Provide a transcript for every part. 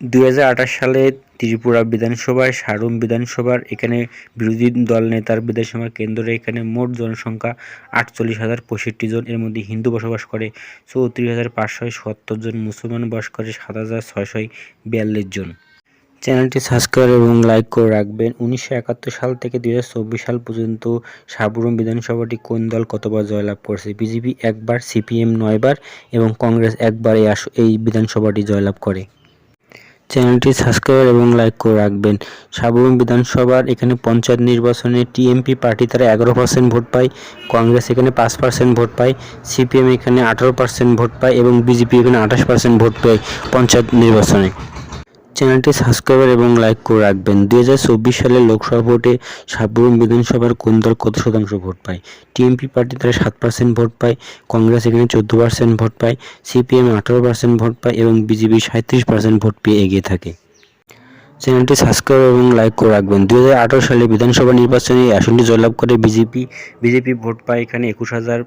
দুই হাজার আঠাশ সালে ত্রিপুরা বিধানসভায় সারুম বিধানসভার এখানে বিরোধী দল নেতার বিধানসভা কেন্দ্রে এখানে মোট জনসংখ্যা আটচল্লিশ হাজার পঁয়ষট্টি জন। এর মধ্যে হিন্দু বসবাস করে চৌত্রিশ হাজার পাঁচশো সত্তর জন, মুসলমান বাস করে সাত হাজার ছয়শো বিয়াল্লিশ জন। চ্যানেলটি সাবস্ক্রাইব এবং লাইক করে রাখবেন। উনিশশো একাত্তর সাল থেকে দুই হাজার চব্বিশ সাল পর্যন্ত সাবরুম বিধানসভাটি কোন দল কতবার জয়লাভ করেছে? বিজেপি একবার, সিপিএম নয়বার এবং কংগ্রেস একবার এই বিধানসভাটি জয়লাভ করে। চ্যানেলটি সাবস্ক্রাইব এবং লাইক করে রাখবেন। সাবরুম বিধানসভার এখানে পঞ্চায়েত নির্বাচনে টিএমপি পার্টি তারা এগারো পার্সেন্ট ভোট পায়, কংগ্রেস এখানে পাঁচ পার্সেন্ট ভোট পায়, সিপিএম এখানে আঠারো পার্সেন্ট ভোট পায় এবং বিজেপি এখানে আঠাশ পার্সেন্ট ভোট পায় পঞ্চায়েত নির্বাচনে। চ্যানেলটি সাবস্ক্রাইবার এবং লাইক করে রাখবেন। দুই সালের লোকসভা ভোটে সাবরুম বিধানসভার কোন দল কত শতাংশ ভোট পায়? টিএমপি পার্টি তারা সাত পার্সেন্ট ভোট পায়, কংগ্রেস এখানে চোদ্দ পার্সেন্ট ভোট পায়, সিপিএম আঠারো পার্সেন্ট ভোট পায় এবং বিজেপি সাঁত্রিশ পার্সেন্ট ভোট পেয়ে এগিয়ে থাকে। চ্যানেলটি সাবস্ক্রাইব এবং লাইক করে রাখবেন। দুই হাজার আঠারো সালে বিধানসভা নির্বাচনে আসনটি জয়লাভ করে বিজেপি বিজেপি ভোট পায়। এখানে একুশ হাজার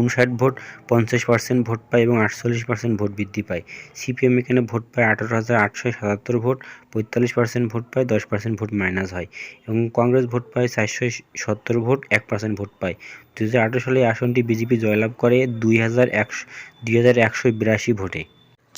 উনষাট ভোট, পঞ্চাশ পার্সেন্ট ভোট পায় এবং আটচল্লিশ পার্সেন্ট ভোট বৃদ্ধি পায়। সিপিএম এখানে ভোট পায় আঠারো হাজার আটশো সাতাত্তর ভোট, পঁয়তাল্লিশ পার্সেন্ট ভোট পায়, দশ পার্সেন্ট ভোট মাইনাস হয় এবং কংগ্রেস ভোট পায় চারশো সত্তর ভোট, এক পার্সেন্ট ভোট পায়। দু হাজার আঠারো সালে আসনটি বিজেপি জয়লাভ করে দুই হাজার একশো, দুই হাজার একশো বিরাশি ভোটে।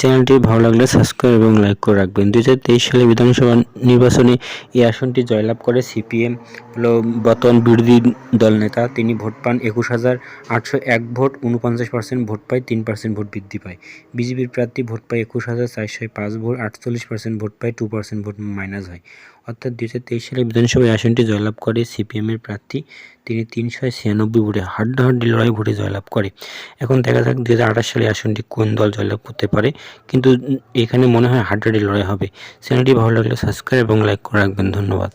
চ্যানেলটি ভালো লাগলে সাবস্ক্রাইব এবং লাইক করে রাখবেন। দু হাজার তেইশ সালে বিধানসভা নির্বাচনে এই আসনটি জয়লাভ করে সিপিএম হলো বর্তমান বিরোধী দল নেতা। তিনি ভোট পান একুশ হাজার আটশো এক ভোট উনপঞ্চাশ পার্সেন্ট ভোট পায়, তিন পার্সেন্ট ভোট বৃদ্ধি পায়। বিজেপির প্রার্থী ভোট পায় একুশ হাজার চারশো পাঁচ ভোট, আটচল্লিশ পার্সেন্ট ভোট পায় টু পার্সেন্ট ভোট মাইনাস হয়। অর্থাৎ দুই হাজার তেইশ সালে বিধানসভায় আসনটি জয়লাভ করে সিপিএমের প্রার্থী। তিনি তিনশো ছিয়ানব্বই ভোটে হাড্ডা হাড্ডি লড়াই ভোটে জয়লাভ করে। এখন দেখা যাক দু হাজার আঠাশ সালে আসনটি কোন দল জয়লাভ করতে পারে। কিন্তু এখানে মনে হয় হাড্ডাহাড্ডি লড়াই হবে। চ্যানেলটি ভালো লাগলে সাবস্ক্রাইব এবং লাইক করে রাখবেন। ধন্যবাদ।